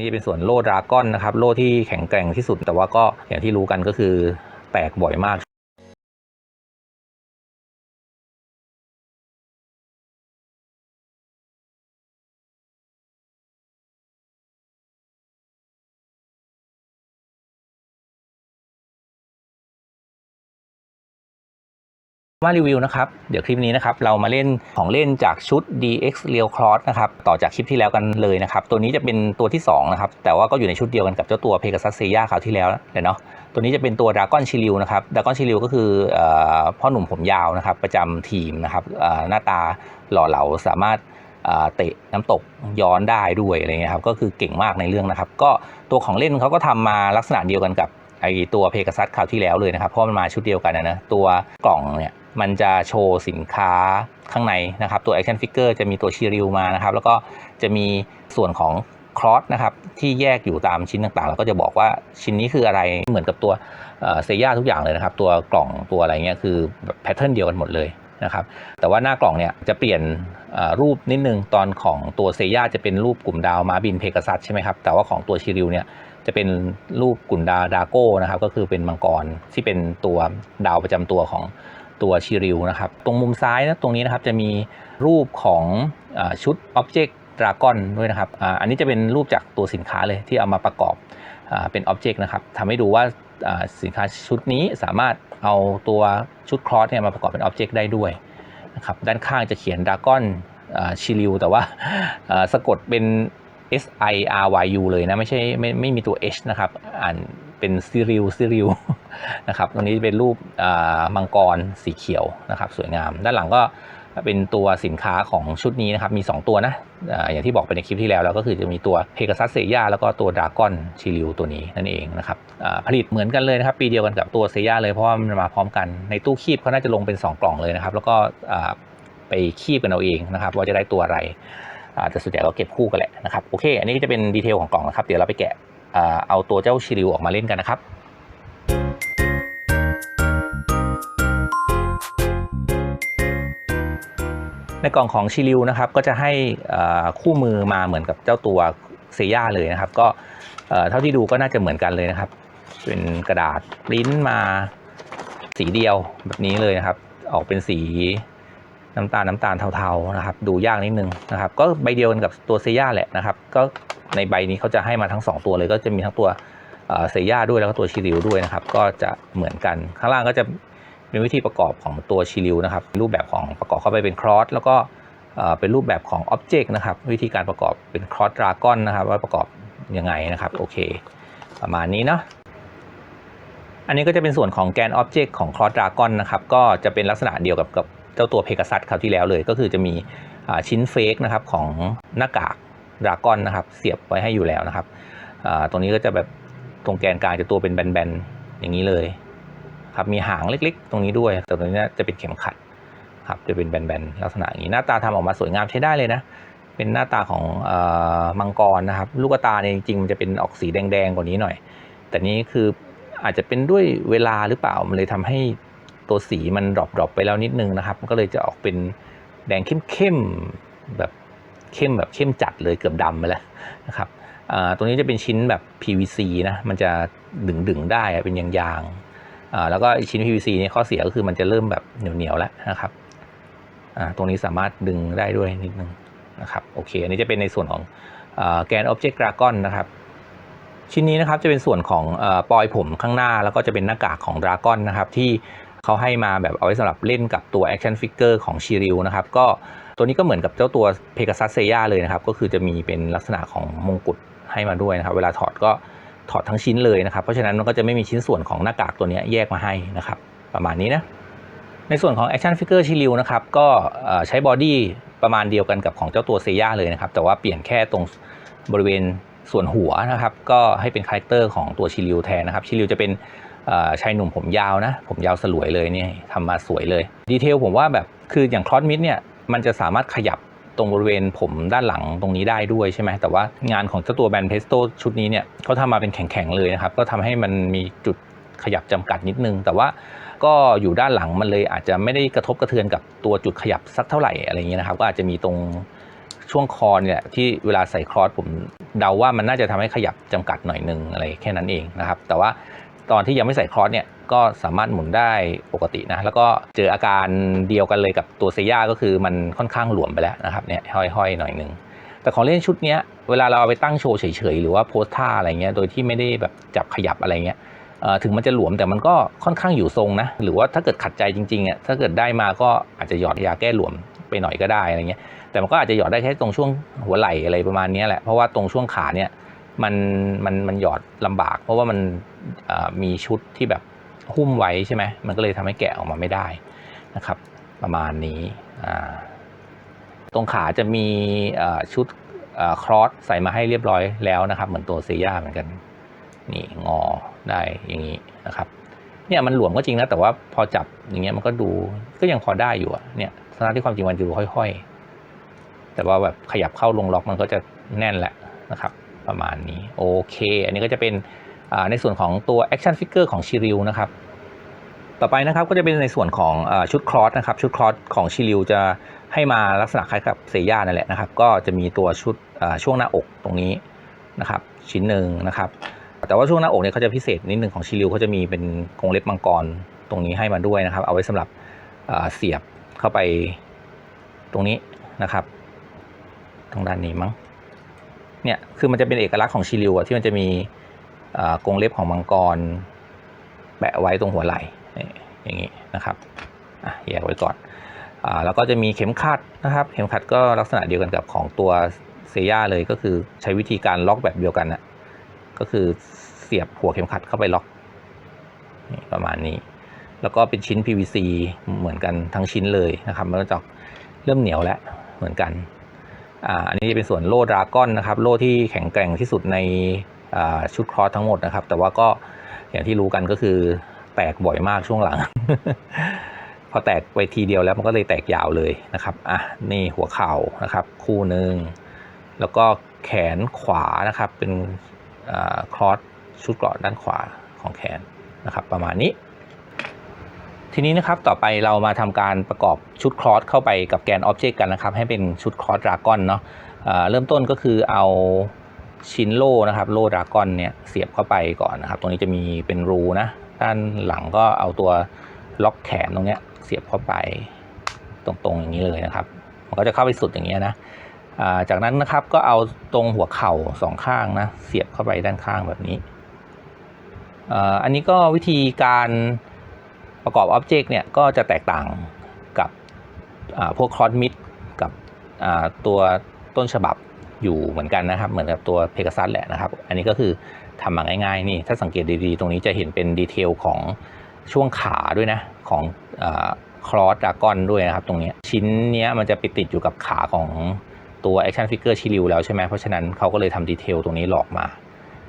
นี่เป็นส่วนโลดราก้อนนะครับ โลที่แข็งแกร่งที่สุด แต่ว่าก็อย่างที่รู้กันก็คือแตกบ่อยมาก มารีวิวนะครับ เดี๋ยวคลิปนี้นะครับเรามาเล่นของเล่นจากชุด DX Real Cross นะครับต่อจากคลิปที่แล้วกันเลยนะครับ ตัวนี้จะเป็นตัวที่2นะครับแต่ว่าก็อยู่ในชุดเดียวกันกับเจ้าตัว Pegasus Seiya คราวที่แล้วเลยเนาะตัวนี้จะเป็นตัว Dragon Shiryu นะครับ Dragon Shiryu ก็คืออพ่อหนุ่มผมยาวนะครับประจำทีมนะครับหน้าตาหล่อเหลาสามารถเตะน้ำตกย้อนได้ด้วยอะไรเงี้ยครับก็คือเก่งมากในเรื่องนะครับ ก็ตัวของเล่นเขาก็ทำมาลักษณะเดียวกันกับไอตัวเพก a ซัสคราวที่แล้วเลยนะครับเพราะมันมาชุดเดียวกันนะตัวกล่องเนี่ย มันจะโชว์สินค้าข้างในนะครับ ตัว Action Figure จะมีตัวชิริวมานะครับ แล้วก็จะมีส่วนของครอสนะครับที่แยกอยู่ตามชิ้นต่างๆ แล้วก็จะบอกว่าชิ้นนี้คืออะไรเหมือนกับตัวเซย่าทุกอย่างเลยนะครับ ตัวกล่องตัวอะไรเงี้ยคือแพทเทิร์นเดียวกันหมดเลยนะครับแต่ว่าหน้ากล่องเนี่ยจะเปลี่ยนรูปนิดนึงตอนของตัวเซย่าจะเป็นรูปกลุ่มดาวม้าบินเพก a ซัสใช่ไหมครับแต่ว่าของตัวชิริวเนี่ยจะเป็นรูปกุนดาดาโก้นะครับก็คือเป็นมังกรที่เป็นตัวดาวประจำตัวของ ตัวชิริวนะครับ ตรงมุมซ้ายนะตรงนี้นะครับจะมีรูปของอชุด Object Dragon ด้วยนะครับออันนี้จะเป็นรูปจากตัวสินค้าเลยที่เอามาประกอบอเป็น Object นะครับทำให้ดูว่าสินค้าชุดนี้สามารถเอาตัวชุดคลอสเนี่ยมาประกอบเป็น Object ได้ด้วยนะครับด้านข้างจะเขียน Dragon ชิริวแต่ว่าอ่าสะกดเป็น S I R Y U เลยนะ ไม่ใช่ไม่ไม่มีตัว H นะครับ อ่าน เป็นซิริวซิริวนะครับตรงนี้เป็นรูปมังกรสีเขียวนะครับ สวยงาม ด้านหลังก็เป็นตัวสินค้าของชุดนี้นะครับ มี 2 ตัวนะออย่างที่บอกไปในคลิปที่แล้วแล้วก็คือจะมีตัวเพก a ซัสเซย่าแล้วก็ตัวดราก้อนชิริวตัวนี้นั่นเองนะครับผลิตเหมือนกันเลยนะครับ ปีเดียวกันกับตัวเซย่าเลยเพราะว่ามันมาพร้อมกันในตู้คีบเขาน่าจะลงเป็น 2 กล่องเลยนะครับ แล้วก็ไปคีบกันเอาเองนะครับ ว่าจะได้ตัวอะไรอาแต่ส่วนใหญ่ก็เก็บคู่กันแหละนะครับโอเค อันนี้ก็จะเป็นดีเทลของกล่องนะครับ เดี๋ยวเราไปแกะ เอาตัวเจ้าชิริวออกมาเล่นกันนะครับในกล่องของชิริวนะครับก็จะให้คู่มือมาเหมือนกับเจ้าตัวเซย่าเลยนะครับ ก็เอ่อเท่าที่ดูก็น่าจะเหมือนกันเลยนะครับ เป็นกระดาษปริ้นมาสีเดียวแบบนี้เลยนะครับ ออกเป็นสีน้ำตาลน้ำตาลเทาๆนะครับ ดูยากนิดนึงนะครับ ก็ใบเดียวกันกับตัวเซย่าแหละนะครับ ก็ ในใบนี้เขาจะให้มาทั้ง 2 ตัวเลย ก็จะมีทั้งตัวเซย่าด้วยแล้วก็ตัวชิริวด้วยนะครับ ก็จะเหมือนกันข้างล่างก็จะเป็นวิธีประกอบของตัวชิริวนะครับ รูปแบบของประกอบเข้าไปเป็นครอสแล้วก็เป็นรูปแบบของอ็อบเจกต์นะครับ วิธีการประกอบเป็นครอสดราก้อนนะครับว่าประกอบยังไงนะครับโอเค ประมาณนี้เนาะอันนี้ก็จะเป็นส่วนของแกนอ็อบเจกต์ของครอสดราก้อนนะครับ ก็จะเป็นลักษณะเดียวกับกับเจ้าตัวเพก a ซัสคราวที่แล้วเลย ก็คือจะมีชิ้นเฟกนะครับของหน้ากาก ดรากอนนะครับ เสียบไว้ให้อยู่แล้วนะครับตรงนี้ก็จะแบบตรงแกนกลางจะตัวเป็นแบนๆอย่างนี้เลยครับมีหางเล็กๆ ตรงนี้ด้วย แต่ตรงนี้จะเป็นเข็มขัดครับจะเป็นแบนๆลักษณะอย่างนี้หน้าตาทำออกมาสวยงามใช้ได้เลยนะเป็นหน้าตาของอมังกรนะครับ ลูกตาเนี่ยจริงๆมันจะเป็นออกสีแดงๆกว่านี้หน่อย แต่นี้คืออาจจะเป็นด้วยเวลาหรือเปล่ามันเลยทำให้ตัวสีมันดรอปๆไปแล้วนิดนึงนะครับ มันก็เลยจะออกเป็นแดงเข้มๆแบบ เข้มแบบเข้มจัดเลยเกือบดำไปแล้วนะครับตรงนี้จะเป็นชิ้นแบบ PVC นะมันจะดึงๆได้เป็นยางๆแล้วก็ไอ้ชิ้น PVC เนี่ยข้อเสียก็คือมันจะเริ่มแบบเหนียวๆแล้วนะครับตรงนี้สามารถดึงได้ด้วยนิดนึงนะครับโอเค อันนี้จะเป็นในส่วนของแกน Object Dragon นะครับชิ้นนี้นะครับจะเป็นส่วนของอปลอยผมข้างหน้า แล้วก็จะเป็นหน้ากากของดราก้อนนะครับที่เขาให้มาแบบเอาไว้สำหรับเล่นกับตัว Action Figure ของชิริวนะครับก็ ตัวนี้ก็เหมือนกับเจ้าตัวเพก a ซัสเซย่าเลยนะครับ ก็คือจะมีเป็นลักษณะของมงกุฎให้มาด้วยนะครับ เวลาถอดก็ถอดทั้งชิ้นเลยนะครับ เพราะฉะนั้นมันก็จะไม่มีชิ้นส่วนของหน้ากากตัวนี้แยกมาให้นะครับ ประมาณนี้นะ ในส่วนของ Action Figure ชิริวนะครับ ก็ใช้บอดี้ประมาณเดียวกันกับของเจ้าตัวเซย่าเลยนะครับ แต่ว่าเปลี่ยนแค่ตรงบริเวณส่วนหัวนะครับ ก็ให้เป็นคาแรคเตอร์ของตัวชิริวแทนนะครับ ชิริวจะเป็นชายหนุ่มผมยาวนะ ผมยาวสลวยเลยเนี่ยทำมาสวยเลย ดีเทลผมว่าแบบคืออย่างคลอสมิดเนี่ย มันจะสามารถขยับตรงบริเวณผมด้านหลังตรงนี้ได้ด้วยใช่ไหมแต่ว่างานของเจ้าตัวแบรนด์เพสโตชุดนี้เนี่ยเขาทำมาเป็นแข็งๆเลยนะครับ ก็ทำให้มันมีจุดขยับจำกัดนิดนึง แต่ว่าก็อยู่ด้านหลังมันเลยอาจจะไม่ได้กระทบกระเทือนกับตัวจุดขยับสักเท่าไหร่อะไรอย่างเงี้ยนะครับ ก็อาจจะมีตรงช่วงคอเนี่ยที่เวลาใส่คลอสผมเดาว่ามันน่าจะทำให้ขยับจำกัดหน่อยนึงอะไรแค่นั้นเองนะครับ แต่ว่า ตอนที่ยังไม่ใส่คลอสเนี่ยก็สามารถหมุนได้ปกตินะแล้วก็เจออาการเดียวกันเลยกับตัวเซย่าก็คือมันค่อนข้างหลวมไปแล้วนะครับเนี่ยห้อยๆหน่อยนึงแต่ของเล่นชุดนี้เวลาเราเอาไปตั้งโชว์เฉยๆหรือว่าโพสท่าอะไรเงี้ยโดยที่ไม่ได้แบบจับขยับอะไรเงี้ยถึงมันจะหลวมแต่มันก็ค่อนข้างอยู่ทรงนะหรือว่าถ้าเกิดขัดใจจริงๆอะถ้าเกิดได้มาก็อาจจะหยอดยาแก้หลวมไปหน่อยก็ได้อะไรเงี้ยแต่มันก็อาจจะหยอดได้แค่ตรงช่วงหัวไหล่อะไรประมาณนี้แหละเพราะว่าตรงช่วงขาเนี่ย มันมันมันหยอดลำบาก เพราะว่ามันมีชุดที่แบบหุ้มไว้ใช่ไหมมันก็เลยทำให้แกะออกมาไม่ได้นะครับ ประมาณนี้ตรงขาจะมีชุดครอสใส่มาให้เรียบร้อยแล้วนะครับ เหมือนตัวเซย่าเหมือนกันนี่งอได้อย่างนี้นะครับเนี่ยมันหลวมก็จริงนะแต่ว่าพอจับอย่างเงี้ยมันก็ดูก็ยังพอได้อยู่เนี่ยสถานที่ความจริงมันจะดูค่อย ๆ แต่ว่าแบบขยับเข้าลงล็อกมันก็จะแน่นแหละนะครับ ประมาณนี้โอเค อันนี้ก็จะเป็นในส่วนของตัว action figure ของชิริวนะครับ ต่อไปนะครับก็จะเป็นในส่วนของอชุดคลอสนะครับ ชุดคลอสของชิริวจะให้มาลักษณะคล้ายกับเซย่านั่นแหละนะครับ ก็จะมีตัวชุดช่วงหน้าอกตรงนี้นะครับ ชิ้นหนึ่งนะครับ แต่ว่าช่วงหน้าอกเนี่ยเขาจะพิเศษนิดหนึ่งของชิริวเขาจะมีเป็นกรงเล็บมังกรตรงนี้ให้มาด้วยนะครับ เอาไว้สำหรับเสียบเข้าไปตรงนี้นะครับ ตรงด้านนี้มั้ง เนี่ยคือมันจะเป็นเอกลักษณ์ของชิริวอะที่มันจะมีกรงเล็บของมังกร แปะไว้ตรงหัวไหล่อย่างนี้นะครับอะแยกไว้ก่อนอแล้วก็จะมีเข็มขัดนะครับเข็มขัดก็ลักษณะเดียวกันกับของตัวเซย่าเลยก็คือใช้วิธีการล็อกแบบเดียวกันนะก็คือเสียบหัวเข็มขัดเข้าไปล็อกประมาณนี้ แล้วก็เป็นชิ้น PVC เหมือนกันทั้งชิ้นเลยนะครับมันก็จะเริ่มเหนียวแล้วเหมือนกัน อ่าอันนี้จะเป็นส่วนโล่ดราก้อนนะครับ โล่ที่แข็งแกร่งที่สุดในชุดครอสทั้งหมดนะครับ แต่ว่าก็อย่างที่รู้กันก็คือแตกบ่อยมากช่วงหลัง พอแตกไปทีเดียวแล้วมันก็เลยแตกยาวเลยนะครับอะนี่หัวเข่านะครับ คู่หนึ่งแล้วก็แขนขวานะครับเป็นคลอสชุดเกราะด้านขวาของแขนนะครับ ประมาณนี้ ทีนี้นะครับต่อไปเรามาทำการประกอบชุดคลอสเข้าไปกับแกนออบเจกต์กันนะครับ ให้เป็นชุดคลอสดราก้อนเนาะเริ่มต้นก็คือเอาชิ้นโล่นะครับโล่ดราก้อนเนี่ยเสียบเข้าไปก่อนนะครับ ตรงนี้จะมีเป็นรูนะด้านหลังก็เอาตัวล็อกแขนตรงเนี้ยเสียบเข้าไปตรงๆอย่างนี้เลยนะครับมันก็จะเข้าไปสุดอย่างเงี้ยนะจากนั้นนะครับก็เอาตรงหัวเข่าสองข้างนะเสียบเข้าไปด้านข้างแบบนี้อันนี้ก็วิธีการ ประกอบอ็อบเจกต์เนี่ยก็จะแตกต่างกับพวกคอสมิดกับตัวต้นฉบับอยู่เหมือนกันนะครับ เหมือนกับตัวเพก a ซัสแหละนะครับ อันนี้ก็คือทำมาง่ายๆนี่ถ้าสังเกตดีๆ ตรงนี้จะเห็นเป็นดีเทลของช่วงขาด้วยนะ ของคลอสดากอนด้วยนะครับ ตรงนี้ชิ้นนี้มันจะไปติดอยู่กับขาของตัวแอคชั่นฟิกเกอร์ชิลิวแล้วใช่ไหมเพราะฉะนั้นเขาก็เลยทำดีเทลตรงนี้หลอกมา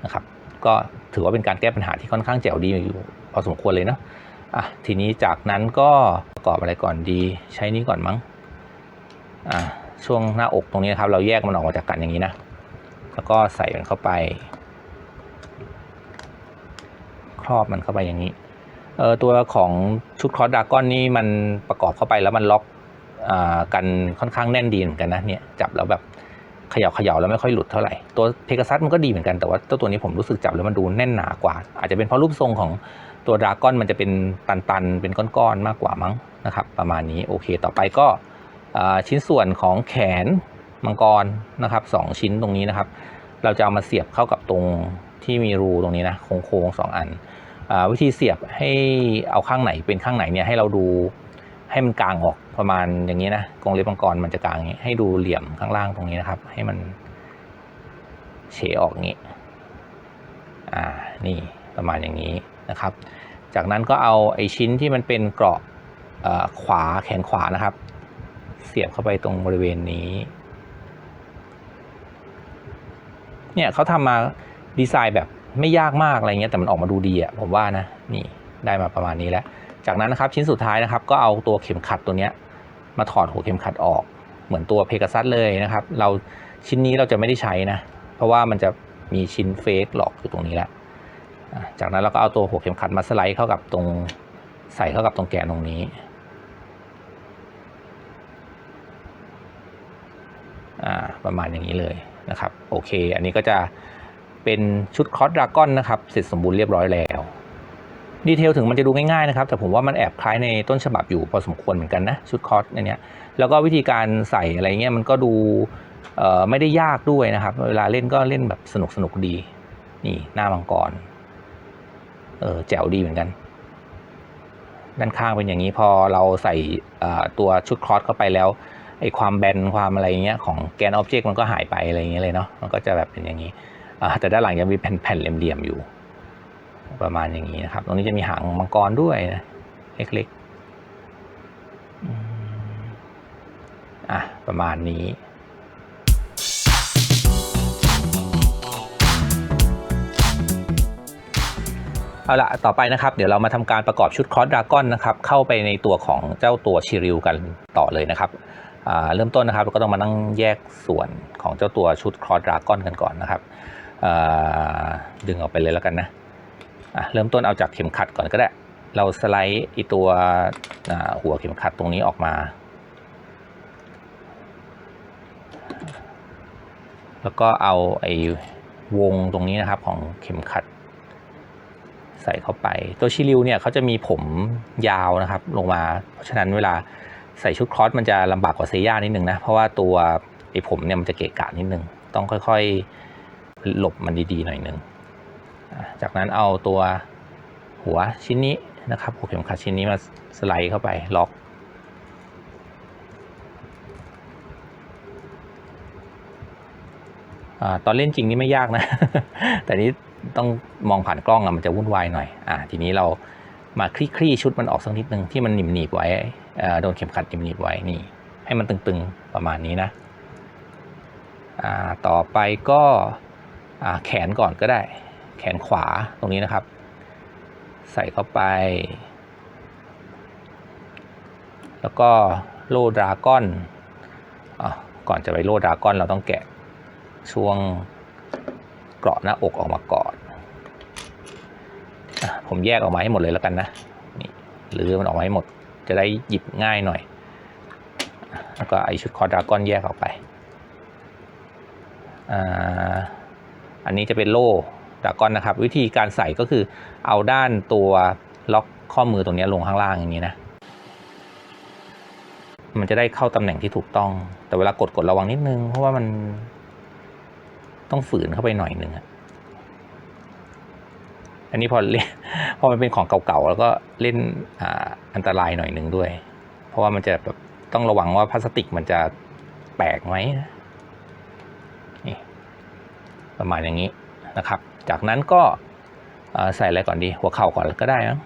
นะครับก็ถือว่าเป็นการแก้ปัญหาที่ค่อนข้างแจ๋วดีอยู่พอสมควรเลยเนาะ อะทีนี้จากนั้นก็ประกอบอะไรก่อนดีใช้นี้ก่อนมั้งอะช่วงหน้าอกตรงนี้นะครับ เราแยกมันออกมาจากกันอย่างนี้นะ แล้วก็ใส่มันเข้าไป ครอบมันเข้าไปอย่างนี้เออตัวของชุดคลอสดากอนนี่มันประกอบเข้าไปแล้วมันล็อกอ่ากันค่อนข้างแน่นดีเหมือนกันนะเนี่ยจับแล้วแบบเขย่าเขย่าแล้วไม่ค่อยหลุดเท่าไหร่ ตัวเพกซัสมันก็ดีเหมือนกันแต่ว่าเจ้าตัวนี้ผมรู้สึกจับแล้วมันดูแน่นหนากว่า อาจจะเป็นเพราะรูปทรงของ ตัวดาก้อนมันจะเป็นตันๆ เป็นก้อนๆ มากกว่ามั้งนะครับ ประมาณนี้โอเค ต่อไปก็ชิ้นส่วนของแขนมังกรนะครับสองชิ้นตรงนี้นะครับ เราจะเอามาเสียบเข้ากับตรงที่มีรูตรงนี้นะโค้งๆสองอันอวิธีเสียบให้เอาข้างไหนเป็นข้างไหนเนี่ยให้เราดูให้มันกลางออกประมาณอย่างนี้นะกรงเล็บมังกรมันจะกลางอย่างนี้ให้ดูเหลี่ยมข้างล่างตรงนี้นะครับ ให้มันเฉออกงี้ อ่า นี่ประมาณอย่างนี้ นะครับ จากนั้นก็เอาไอชิ้นที่มันเป็นเกราะขวาแขนขวานะครับ เสียบเข้าไปตรงบริเวณนี้ เนี่ยเขาทำมาดีไซน์แบบไม่ยากมากอะไรเงี้ยแต่มันออกมาดูดีอะผมว่านะนี่ได้มาประมาณนี้แล้ว จากนั้นนะครับชิ้นสุดท้ายนะครับ ก็เอาตัวเข็มขัดตัวเนี้ย มาถอดหัวเข็มขัดออก เหมือนตัวเพก a ซัสเลยนะครับ เราชิ้นนี้เราจะไม่ได้ใช้นะ เพราะว่ามันจะมีชิ้นเฟกหลอกอยู่ตรงนี้แล้ว จากนั้นเราก็เอาตัวหัวเข็มขัดมาสไลด์เข้ากับตรงใส่เข้ากับตรงแกนตรงนี้ประมาณอย่างนี้เลยนะครับ โอเค อันนี้ก็จะเป็นชุดคอสดราก้อนนะครับเสร็จสมบูรณ์เรียบร้อยแล้ว ดีเทลถึงมันจะดูง่ายๆนะครับ แต่ผมว่ามันแอบคล้ายในต้นฉบับอยู่พอสมควรเหมือนกันนะ ชุดคอสในเนี้ยแล้วก็วิธีการใส่อะไรเงี้ยมันก็ดูไม่ได้ยากด้วยนะครับ เวลาเล่นก็เล่นแบบสนุกสนุกดี นี่หน้ามังกร เออแจ๋วดีเหมือนกัน ด้านข้างเป็นอย่างนี้พอเราใส่ตัวชุดคลอสเข้าไปแล้วไอความแบนความอะไรเงี้ยของแกนออบเจกต์มันก็หายไปอะไรเงี้ยเลยเนาะมันก็จะแบบเป็นอย่างนี้แต่ด้านหลังยังมีแผ่นๆเหลี่ยมๆอยู่ ประมาณอย่างนี้นะครับ ตรงนี้จะมีหางมังกรด้วยนะเล็กๆอะประมาณนี้ เอาละต่อไปนะครับ เดี๋ยวเรามาทำการประกอบชุดคอร์สดราก้อนนะครับ เข้าไปในตัวของเจ้าตัวชิริวกันต่อเลยนะครับเริ่มต้นนะครับเราก็ต้องมานั่งแยกส่วนของเจ้าตัวชุดคอร์สดราก้อนกันก่อนนะครับดึงออกไปเลยแล้วกันนะเริ่มต้นเอาจากเข็มขัดก่อนก็ได้ เราสไลด์อีตัวหัวเข็มขัดตรงนี้ออกมา แล้วก็เอาไอ้วงตรงนี้นะครับของเข็มขัด ใส่เข้าไป ตัวชิริวเนี่ยเขาจะมีผมยาวนะครับลงมา เพราะฉะนั้นเวลาใส่ชุดคลอสมันจะลำบากกว่าเซย่านิดนึงนะ เพราะว่าตัวไอ้ผมเนี่ยมันจะเกะกะนิดนึง ต้องค่อยๆหลบมันดีๆหน่อยนึงอะจากนั้นเอาตัวหัวชิ้นนี้นะครับหัวเข็มขัดชิ้นนี้มาสไลด์เข้าไปล็อกอตอนเล่นจริงนี่ไม่ยากนะ แต่นี้ ต้องมองผ่านกล้องอะมันจะวุ่นวายหน่อยอ่าทีนี้เรามาคลี่คลี่ชุดมันออกสักนิดนึงที่มันหนีบหนีบไว้โดนเข็มขัดหนีบหนีบไว้นี่ ให้มันตึงๆประมาณนี้นะอ่าต่อไปก็อ่าแขนก่อนก็ได้ แขนขวาตรงนี้นะครับ ใส่เข้าไป แล้วก็โลดราก้อนอะก่อนจะไปโลดราก้อนเราต้องแกะช่วงเกราะหน้าอกออกมาก่อน ผมแยกออกมาให้หมดเลยแล้วกันนะนี่หรือมันออกมาให้หมดจะได้หยิบง่ายหน่อย แล้วก็ไอชุดคอดราก้อนแยกออกไปอ่าอันนี้จะเป็นโล่ดาก้อนนะครับ วิธีการใส่ก็คือเอาด้านตัวล็อกข้อมือตรงนี้ลงข้างล่างอย่างนี้นะ มันจะได้เข้าตำแหน่งที่ถูกต้อง แต่เวลากดกดระวังนิดนึง เพราะว่ามันต้องฝืนเข้าไปหน่อยหนึ่งอะ อันนี้พอเล่นพอมันเป็นของเก่าๆแล้วก็เล่นอันตรายหน่อยหนึ่งด้วย เพราะว่ามันจะแบบต้องระวังว่าพลาสติกมันจะแตกไหมนี่ประมาณอย่างนี้นะครับ จากนั้นก็ใส่อะไรก่อนดี หัวเข่าก่อนก็ได้นะ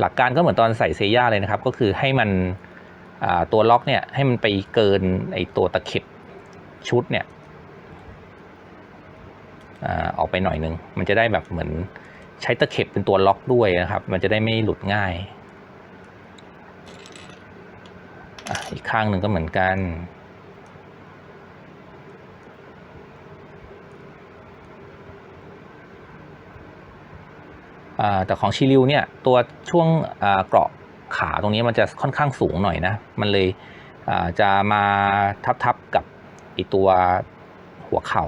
หลักการก็เหมือนตอนใส่เซย่าเลยนะครับ ก็คือให้มันตัวล็อกเนี่ยให้มันไปเกินไอตัวตะเข็บชุดเนี่ย ออกไปหน่อยนึง มันจะได้แบบเหมือนใช้ตะเข็บเป็นตัวล็อกด้วยนะครับ มันจะได้ไม่หลุดง่ายออีกข้างหนึ่งก็เหมือนกัน แต่ของชิริวเนี่ยตัวช่วงเกราะขาตรงนี้มันจะค่อนข้างสูงหน่อยนะ มันเลยจะมาทับๆกับไอตัวหัวเข่า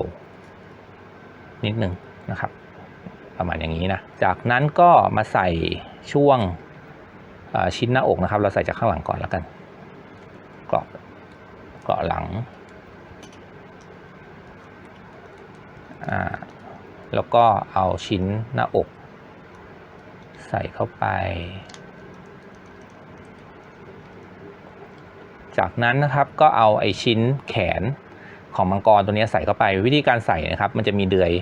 นิดหนึ่งนะครับ ประมาณอย่างนี้นะ จากนั้นก็มาใส่ช่วงชิ้นหน้าอกนะครับ เราใส่จากข้างหลังก่อนแล้วกันเกราะเกาะหลัง แล้วก็เอาชิ้นหน้าอก ใส่เข้าไป จากนั้นนะครับก็เอาไอชิ้นแขน ของมังกรตัวนี้ใส่เข้าไป วิธีการใส่นะครับ มันจะมีเดือย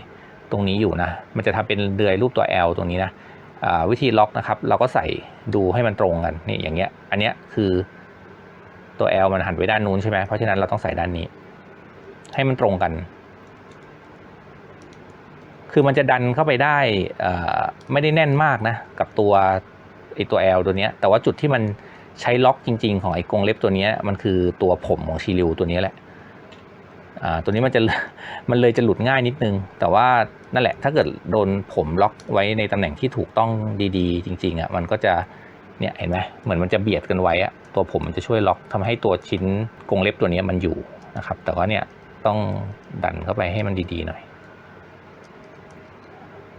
ตรงนี้อยู่นะ มันจะทำเป็นเดือยรูปตัว L ตรงนี้นะวิธีล็อกนะครับ เราก็ใส่ดูให้มันตรงกันนี่อย่างเงี้ย อันเนี้ยคือตัว L มันหันไปด้านนู้นใช่ไหมเพราะฉะนั้นเราต้องใส่ด้านนี้ ให้มันตรงกัน คือมันจะดันเข้าไปได้ไม่ได้แน่นมากนะ กับตัวไอตัว L ตัวเนี้ย แต่ว่าจุดที่มันใช้ล็อกจริง ๆ ของไอกรงเล็บตัวเนี้ยมันคือตัวผมของชิริวตัวนี้แหละ ตัวนี้มันจะมันเลยจะหลุดง่ายนิดนึง แต่ว่านั่นแหละถ้าเกิดโดนผมล็อกไว้ในตำแหน่งที่ถูกต้องดีๆ จริงๆอะมันก็จะเนี่ยเห็นไหมเหมือนมันจะเบียดกันไว้อะตัวผมมันจะช่วยล็อกทำให้ตัวชิ้นกรงเล็บตัวนี้มันอยู่นะครับ แต่ว่าเนี่ยต้องดันเข้าไปให้มันดีๆหน่อย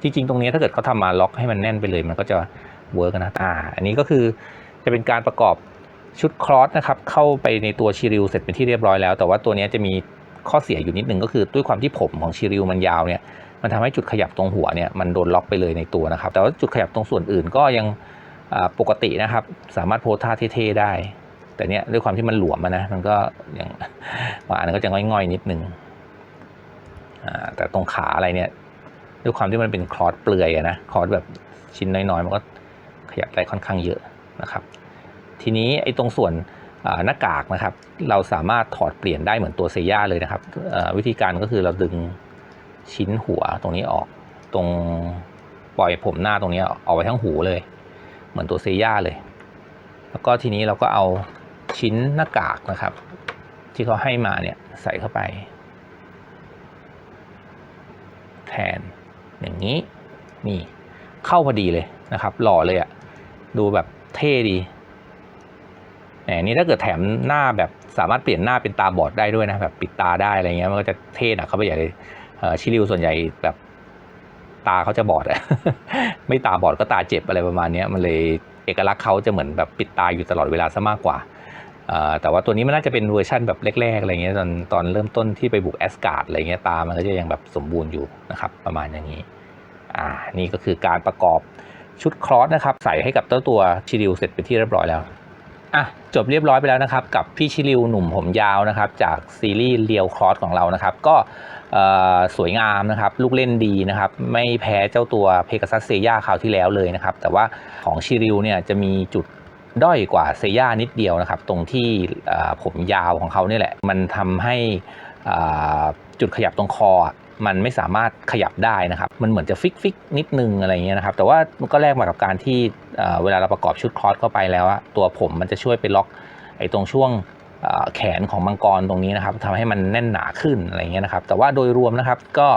จริงๆ ตรงนี้ถ้าเกิดเขาทำมาล็อกให้มันแน่นไปเลย มันก็จะเวิร์กนะอ่าอันนี้ก็คือจะเป็นการประกอบชุดคลอสนะครับเข้าไปในตัวชิริวเสร็จเป็นที่เรียบร้อยแล้ว แต่ว่าตัวนี้จะมี ข้อเสียอยู่นิดนึงก็คือด้วยความที่ผมของชิริวมันยาวเนี่ยมันทำให้จุดขยับตรงหัวเนี่ยมันโดนล็อกไปเลยในตัวนะครับ แต่ว่าจุดขยับตรงส่วนอื่นก็ยังปกตินะครับ สามารถโพสท่าเท่ๆได้ แต่เนี้ยด้วยความที่มันหลวมนะมันก็อยังว่าอันก็จะง่อยๆนิดนึงอ่าแต่ตรงขาอะไรเนี่ยด้วยความที่มันเป็นคลอสเปลือยนะคลอสแบบชิ้นน้อยๆมันก็ขยับได้ค่อนข้างเยอะนะครับ ทีนี้ไอ้ตรงส่วน หน้ากากนะครับ เราสามารถถอดเปลี่ยนได้เหมือนตัวเซย่าเลยนะครับวิธีการก็คือเราดึงชิ้นหัวตรงนี้ออก ตรงปล่อยผมหน้าตรงนี้ออกไปทั้งหูเลย เหมือนตัวเซย่าเลย แล้วก็ทีนี้เราก็เอาชิ้นหน้ากากนะครับ ที่เขาให้มาเนี่ยใส่เข้าไป แทนอย่างนี้นี่เข้าพอดีเลยนะครับ หล่อเลยอะดูแบบเท่ดี แหมนี่ถ้าเกิดแถมหน้าแบบสามารถเปลี่ยนหน้าเป็นตาบอดได้ด้วยนะแบบปิดตาได้อะไรเงี้ยมันก็จะเท่หนักเข้าไปใหญ่เลยเอ่อชิริวส่วนใหญ่แบบตาเขาจะบอดอะไม่ตาบอดก็ตาเจ็บอะไรประมาณนี้มันเลยเอกลักษณ์เขาจะเหมือนแบบปิดตาอยู่ตลอดเวลาซะมากกว่าแต่ว่าตัวนี้มันน่าจะเป็นเวอร์ชั่นแบบแรกๆอะไรเงี้ยตอนตอนเริ่มต้นที่ไปบุกแอสการ์ดอะไรเงี้ยตามันก็จะยังแบบสมบูรณ์อยู่นะครับประมาณอย่างนี้อ่านี่ก็คือการประกอบชุดคลอสนะครับใส่ให้กับเจ้าตัวชิริวเสร็จเป็นที่เรียบร้อยแล้ว อะจบเรียบร้อยไปแล้วนะครับ กับพี่ชิริวหนุ่มผมยาวนะครับ จากซีรีส์เรียวคลอสของเรานะครับ ก็สวยงามนะครับ ลูกเล่นดีนะครับ ไม่แพ้เจ้าตัวเพก a ซัสเซย่าคราวที่แล้วเลยนะครับ แต่ว่าของชิริวเนี่ยจะมีจุดด้อยกว่าเซย่านิดเดียวนะครับ ตรงที่ผมยาวของเขาเนี่ยแหละ มันทำให้จุดขยับตรงคอมันไม่สามารถขยับได้นะครับ มันเหมือนจะฟิกฟิกนิดนึงอะไรเงี้ยนะครับ แต่ว่ามันก็แลกมากับการที่ เวลาเราประกอบชุดคลอสเข้าไปแล้วตัวผมมันจะช่วยไปล็อกไอ้ตรงช่วงแขนของมังกรตรงนี้นะครับทำให้มันแน่นหนาขึ้นอะไรเงี้ยนะครับ แต่ว่าโดยรวมนะครับก็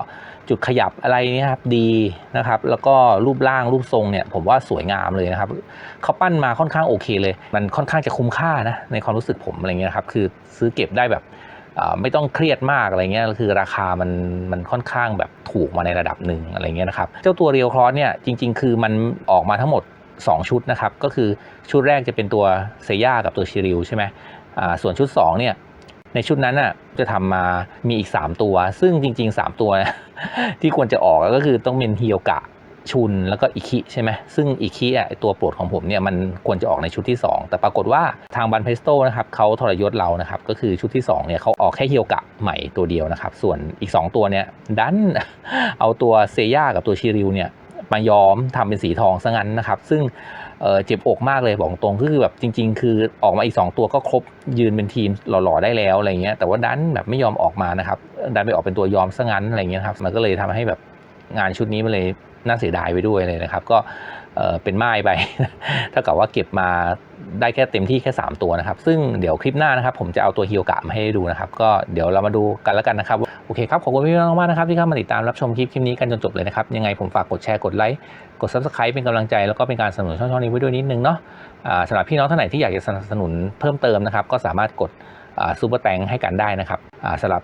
จุดขยับอะไรนี่ครับดีนะครับ แล้วก็รูปร่างรูปทรงเนี่ยผมว่าสวยงามเลยนะครับเขาปั้นมาค่อนข้างโอเคเลย มันค่อนข้างจะคุ้มค่านะในความรู้สึกผมอะไรเงี้ยครับคือซื้อเก็บได้แบบไม่ต้องเครียดมากอะไรเงี้ยคือราคามันมันค่อนข้างแบบถูกมาในระดับหนึ่งอะไรเงี้ยนะครับ เจ้าตัวเรียวครอสเนี่ยจริง ๆ คือมันออกมาทั้งหมด 2 ชุดนะครับ ก็คือชุดแรกจะเป็นตัวเซย่ากับตัวชิริวใช่ไหมอ่าส่วนชุด2เนี่ยในชุดนั้นน่ะจะทำมามีอีก 3 ตัว ซึ่งจริง ๆ 3 ตัวที่ควรจะออกก็คือต้องเป็นฮิโอกะชุนแล้วก็อิคิใช่ไหมซึ่งอิคิอะตัวโปรดของผมเนี่ยมันควรจะออกในชุดที่ 2 แต่ปรากฏว่าทางบันเพสโต้นะครับเขาทรยศเรานะครับก็คือชุดที่2เนี่ยเขาออกแค่เฮียวกะใหม่ตัวเดียวนะครับ ส่วนอีก 2 ตัวเนี่ยดันเอาตัวเซย่ากับตัวชิริวเนี่ย มาย้อมทำเป็นสีทองซะงั้นนะครับ ซึ่งเเจ็บอกมากเลยบอกตรงก็คือแบบจริง ๆ คือออกมาอีก 2 ตัวก็ครบยืนเป็นทีมหล่อๆได้แล้วอะไรเงี้ยแต่ว่าดันแบบไม่ยอมออกมานะครับดันไปออกเป็นตัวยอมซะงั้นอะไรเงี้ยครับมันก็เลยทำให้แบบงานชุดนี้มันเลยน่าเสียดายไปด้วยเลยนะครับ ก็เเป็นไม้ไป ถ้ากับว่าเก็บมา ได้แค่เต็มที่แค่ 3 ตัวนะครับ ซึ่งเดี๋ยวคลิปหน้านะครับผมจะเอาตัวฮิโอกะมาให้ดูนะครับ ก็เดี๋ยวเรามาดูกันแล้วกันนะครับ โอเคครับ ขอบคุณพี่น้องมากนะครับ ที่เข้ามาติดตามรับชมคลิปคลิปนี้กันจนจบเลยนะครับ ยังไงผมฝากกดแชร์กดไลค์กด subscribe เป็นกำลังใจแล้วก็เป็นการสนับสนุนช่องนี้ไว้ด้วยนิดนึงเนาะสำหรับพี่น้องท่านไหนที่อยากจะสนับสนุนเพิ่มเติมนะครับก็สามารถกดซูเปอร์แตงให้กันได้นะครับสำหรับ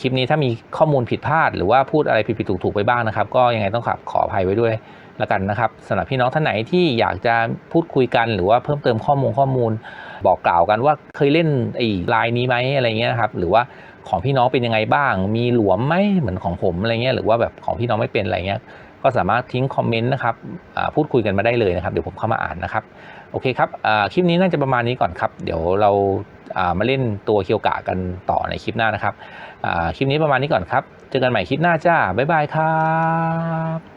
คลิปนี้ถ้ามีข้อมูลผิดพลาด หรือว่าพูดอะไรผิดๆถูกๆไปบ้างนะครับ ก็ยังไงต้องขอขออภัยไว้ด้วย ล้วกันนะครับสำหรับพี่น้องท่านไหนที่อยากจะพูดคุยกันหรือว่าเพิ่มเติมข้อมูลข้อมูล บอกกล่าวกันว่าเคยเล่นไอ้ลายนี้ไหมอะไรเงี้ยนะครับหรือว่าของพี่น้องเป็นยังไงบ้าง มีหลวมไหมเหมือนของผมอะไรเงี้ยหรือว่าแบบของพี่น้องไม่เป็นอะไรเงี้ยก็สามารถทิ้งคอมเมนต์นะครับพูดคุยกันมาได้เลยนะครับเดี๋ยวผมเข้ามาอ่านนะครับโอเคครับคลิปนี้น่าจะประมาณนี้ก่อนครับ เดี๋ยวเราามาเล่นตัวเคียวกะกันต่อในคลิปหน้านะครับคลิปนี้ประมาณนี้ก่อนครับ เจอกันใหม่คลิปหน้าจ้าบ๊ายบายครับ